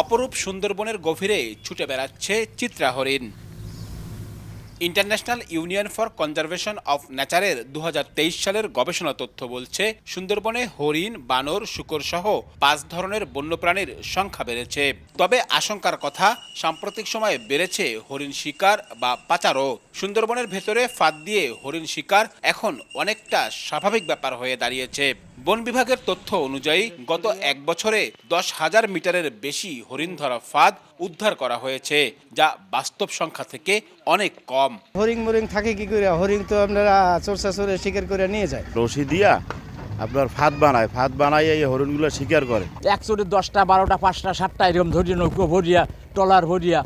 অপরূপ সুন্দরবনের গভীরে ছুটে বেড়াচ্ছে চিত্রা হরিণ international union for conservation of নেচারের দু হাজার তেইশ সালের গবেষণা তথ্য বলছে, সুন্দরবনে হরিণ, বানর, শুকর সহ পাঁচ ধরনের বন্যপ্রাণীর সংখ্যা বেড়েছে। তবে আশঙ্কার কথা, সাম্প্রতিক সময়ে বেড়েছে হরিণ শিকার বা পাচারও। সুন্দরবনের ভেতরে ফাঁদ দিয়ে হরিণ শিকার এখন অনেকটা স্বাভাবিক ব্যাপার হয়ে দাঁড়িয়েছে। বন বিভাগের তথ্য অনুযায়ী গত এক বছরে দশ হাজার মিটারের বেশি হরিণ ধরা ফাঁদ উদ্ধার করা হয়েছে যা বাস্তব সংখ্যা থেকে অনেক কম। হরিং মরিং থাকে কি করে? হরিং তো আপনারা চোরসা চোরে শিকার করে নিয়ে যায়। রশি দিয়া আপনার ফাঁদ বানায় ফাঁদ বানাই এই হরিণগুলো শিকার করে। একচোটে দশটা বারোটা পাঁচটা সাতটা এরকম ধরিয়ে নৌকো ভরিয়া টলার ভরিয়া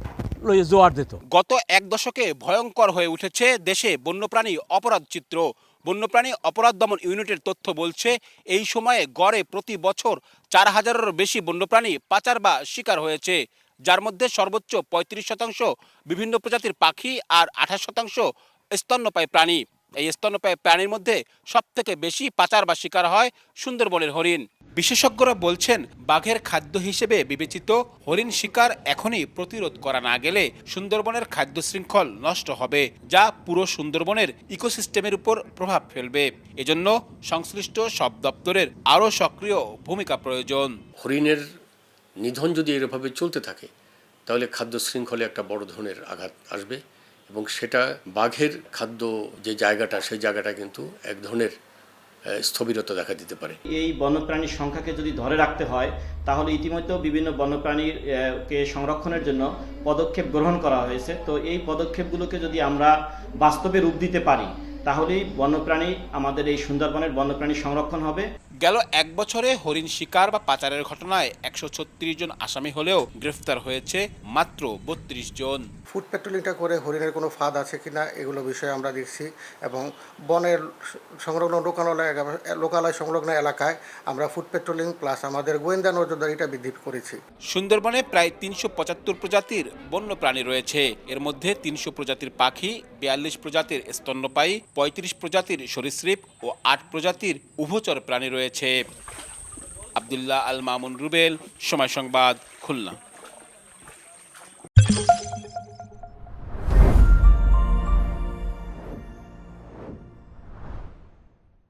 লইয়ে জোয়ার দিত। গত এক দশকে ভয়ঙ্কর হয়ে উঠেছে দেশে বন্যপ্রাণী অপরাধ চিত্র। বন্যপ্রাণী অপরাধ দমন ইউনিটের তথ্য বলছে, এই সময়ে গড়ে প্রতি বছর চার হাজারেরও বেশি বন্যপ্রাণী পাচার বা শিকার হয়েছে, যার মধ্যে সর্বোচ্চ পঁয়ত্রিশ শতাংশ বিভিন্ন প্রজাতির পাখি আর আঠাশ শতাংশ স্তন্যপায়ী প্রাণী। এই স্তন্যপায়ী প্রাণীর মধ্যে সবথেকে বেশি পাচার বা শিকার হয় সুন্দরবনের হরিণ। বিশেষজ্ঞরা বলছেন, বাঘের খাদ্য হিসেবে বিবেচিত হরিণ শিকার এখনই প্রতিরোধ করা না গেলে সুন্দরবনের খাদ্য শৃঙ্খল নষ্ট হবে, যা পুরো সুন্দরবনের ইকোসিস্টেমের উপর প্রভাব ফেলবে। এজন্য সংশ্লিষ্ট সব দপ্তরের আরও সক্রিয় ভূমিকা প্রয়োজন। হরিণের নিধন যদি এরভাবে চলতে থাকে, তাহলে খাদ্য শৃঙ্খলে একটা বড় ধরনের আঘাত আসবে এবং সেটা বাঘের খাদ্য যে জায়গাটা, সেই জায়গাটা কিন্তু এক ধরনের স্থবিরতা দেখা দিতে পারে। এই বন্যপ্রাণীর সংখ্যাকে যদি ধরে রাখতে হয়, তাহলে ইতিমধ্যে বিভিন্ন বন্যপ্রাণীর কে সংরক্ষণের জন্য পদক্ষেপ গ্রহণ করা হয়েছে। তো এই পদক্ষেপগুলোকে যদি আমরা বাস্তবে রূপ দিতে পারি তাহলেই বন্যপ্রাণী আমাদের এই সুন্দরবনের বন্যপ্রাণী সংরক্ষণ হবে। গেল এক বছরে হরিণ শিকার বা পাচারের ঘটনায় একশো ছত্রিশ জন আসামি হলেও গ্রেফতার হয়েছে মাত্র বত্রিশ জন। ফুড পেট্রোলিংটা করে হরিণের কোনো ফাঁদ আছে কিনা এগুলো বিষয়ে আমরা দেখছি এবং বনের সংলগ্ন লোকালয় লোকালয় সংলগ্ন এলাকায় আমরা ফুড পেট্রোলিং প্লাস আমাদের গোয়েন্দা নজরদারিটা বৃদ্ধি করেছি। সুন্দরবনে প্রায় তিনশো পঁচাত্তর প্রজাতির বন্য প্রাণী রয়েছে। এর মধ্যে তিনশো প্রজাতির পাখি বিয়াল্লিশ প্রজাতির স্তন্যপায়ী পঁয়ত্রিশ প্রজাতির সরীসৃপ ও আট প্রজাতির উভচর প্রাণী রয়েছে। আবদুল্লাহ আল মামুন রুবেল, সময় সংবাদ, খুলনা।